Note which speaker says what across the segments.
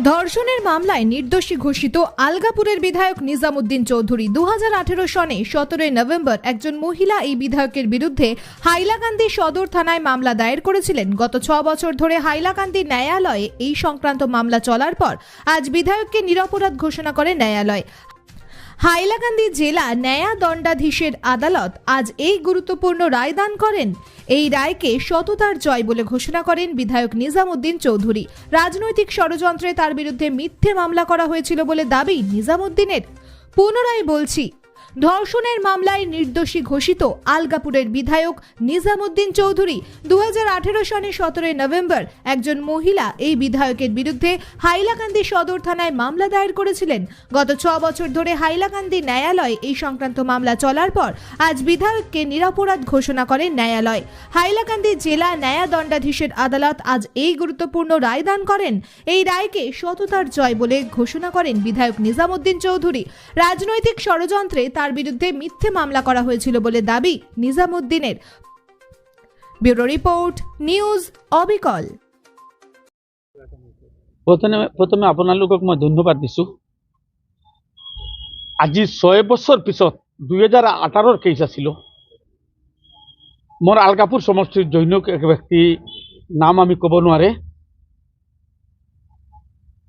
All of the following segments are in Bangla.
Speaker 1: ধর্ষণের মামলায় নির্দোষী ঘোষিত আলগাপুরের বিধায়ক নিজামুদ্দিন চৌধুরী দু হাজার আঠেরো সনে সতেরোই নভেম্বর একজন মহিলা এই বিধায়কের বিরুদ্ধে হাইলাকান্দি সদর থানায় মামলা দায়ের করেছিলেন। গত ছ বছর ধরে হাইলাকান্দি ন্যায়ালয়ে এই সংক্রান্ত মামলা চলার পর আজ বিধায়ককে নিরপরাধ ঘোষণা করে ন্যায়ালয়। হাইলাকান্দি জেলা ন্যায়া দণ্ডাধীশের আদালত আজ এই গুরুত্বপূর্ণ রায় দান করেন। এই রায়কে সততার জয় বলে ঘোষণা করেন বিধায়ক নিজামুদ্দিন চৌধুরী। রাজনৈতিক ষড়যন্ত্রে তার বিরুদ্ধে মিথ্যে মামলা করা হয়েছিল বলে দাবি নিজামুদ্দিনের। পুনরায় বলছি ধর্ষণের মামলায় নির্দোষী ঘোষিত আলগাপুরের বিধায়ক নিজামুদ্দিন চৌধুরী দু সনে সতেরোই নভেম্বর একজন মহিলা এই বিধায়কের বিরুদ্ধে হাইলাকান্দি সদর থানায় মামলা দায়ের করেছিলেন। গত ছ বছর ধরে হাইলাকান্দি ন্যায়ালয়ে এই সংক্রান্ত মামলা চলার পর আজ বিধায়ককে নিরাপরাধ ঘোষণা করে ন্যায়ালয়। হাইলাকান্দি জেলা ন্যায়া দণ্ডাধীশের আদালত আজ এই গুরুত্বপূর্ণ রায় দান করেন। এই রায়কে সততার জয় বলে ঘোষণা করেন বিধায়ক নিজামুদ্দিন চৌধুরী। রাজনৈতিক ষড়যন্ত্রে তার বিরুদ্ধে মিথ্যে মামলা করা হয়েছিল বলে দাবি নিজামুদ্দিনের। ব্যুরো রিপোর্ট, নিউজ, অবিকল।
Speaker 2: প্ৰথমে প্ৰথমে আপোনালোকক মই ধন্যবাদ দিছোঁ। আজি ছয় বছৰ পিছত দুহেজাৰ আঠাৰৰ কেছ আছিলোঁ। মোৰ আলকাপুৰ সমষ্টিৰ জৈন এক ব্যক্তি, নাম আমি ক'ব নোৱাৰে।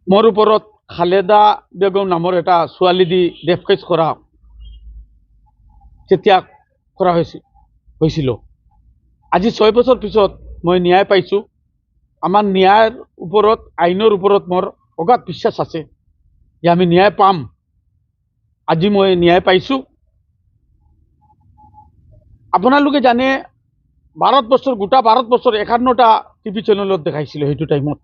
Speaker 2: মোৰ ওপৰত খালেদা বেগম নামৰ এটা ছোৱালী দি ৰেপ কেছ কৰা তেতিয়া কৰা হৈছিল হৈছিল। আজি ছয় বছৰ পিছত মই ন্যায় পাইছোঁ। আমাৰ ন্যায়ৰ ওপৰত, আইনৰ ওপৰত মোৰ অগাধ বিশ্বাস আছে। যে আমি ন্যায় পাম। আজি মই ন্যায় পাইছোঁ। আপোনালোকে জানে ভাৰতবৰ্ষৰ গোটা ভাৰতবৰ্ষৰ একাৱন্নটা টিভি চেনেলত দেখাইছিলে সেইটো টাইমত।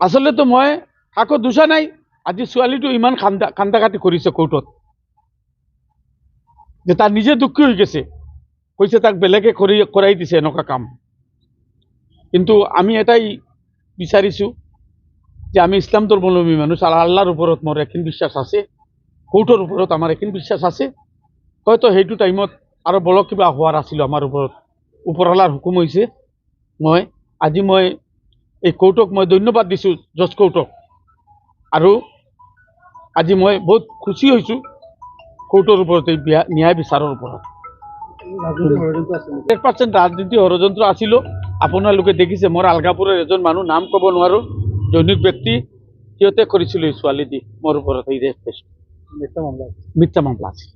Speaker 2: আচলতে মই কাকো দোষা নাই। আজি ছোৱালীটো ইমান কান্দা কান্দা কাটি কৰিছে কোৰ্টত। যে তাৰ নিজে দুখী হৈ গৈছে। কৈছে তাক বেলেগে কৰি কৰাই দিছে এনেকুৱা কাম। কিন্তু আমি এটাই বিচাৰিছোঁ যে আমি ইছলাম ধৰ্মাৱলম্বী মানুহ আর আল্লাহৰ ওপৰত মোৰ এখিন বিশ্বাস আছে। কোৰ্টৰ ওপৰত আমাৰ এখিন বিশ্বাস আছে। হয়তো সেইটো টাইমত আৰু বলক কিবা হোৱাৰ আছিল আমাৰ ওপৰত। ওপৰৱালাৰ হুকুম হৈছে, মই আজি মই এই কোৰ্টক মই ধন্যবাদ দিছোঁ, জজ কোৰ্টক আৰু আজি মই বহুত খুচি হৈছোঁ। কোৰ্টৰ ওপৰত ন্যায় বিচাৰৰ ওপৰত হাণ্ড্ৰেড পাৰ্চেণ্ট ৰাজনীতি ষড়যন্ত্ৰ আছিলোঁ আপোনালোকে দেখিছে মোৰ আলগাপুৰৰ এজন মানুহ, নাম ক'ব নোৱাৰোঁ। দৈনিক ব্যক্তি, সিহঁতে কৰিছিলোঁ এই ছোৱালী দি, মোৰ ওপৰত এই ৰেপ কেছটো মিথ্যা মামলা আছিল